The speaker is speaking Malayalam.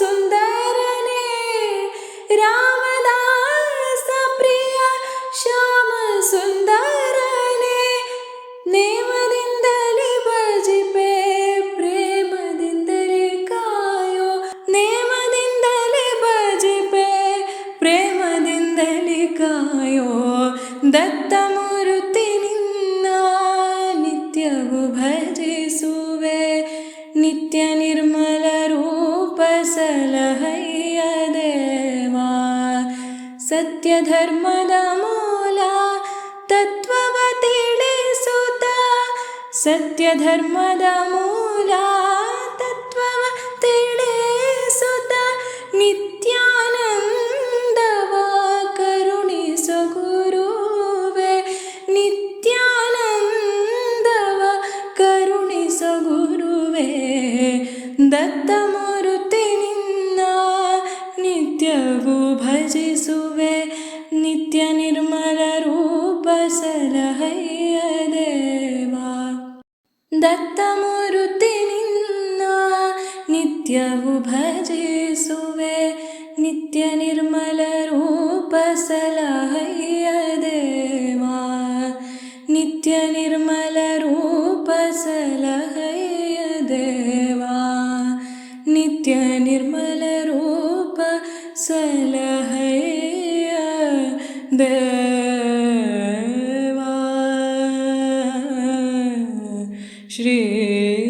സുന്ദരനെ രാമദാസ പ്രിയ ശ്യാമ സുന്ദരനെ നേമദിന്ദലി ഭജിപ്പേ പ്രേമദിന്ദലി കായോ? നേമദിന്ദലി ഭജിപ്പേ പ്രേമദിന്ദലി കായോ? ദത്തമ सलहैयदेवा सत्यधर्मद मूला तत्त्वव तिलेसुता सत्यधर्मद मूला तत्त्ववतिळेसुता नित्यानं दवा करुणेसुगुरु नित्यानं करुणेसु गुरुवे दत्त ಸಲಹಯ್ಯ ದೇವಾ ದತ್ತಮೂರ್ತಿ ನಿನ್ನ ನಿತ್ಯವೂ ಭಜಿಸುವೆ ನಿತ್ಯ ನಿರ್ಮಲ ರೂಪ ಸಲಹಯ್ಯ ದೇವಾ ನಿತ್ಯ ನಿರ್ಮಲ ರೂಪ ಸಲಹಯ್ಯ ದೇವಾ ನಿತ್ಯ ನಿರ್ಮಲ ರೂಪ ಸಲಹಯ್ಯ ದೇವಾ Shri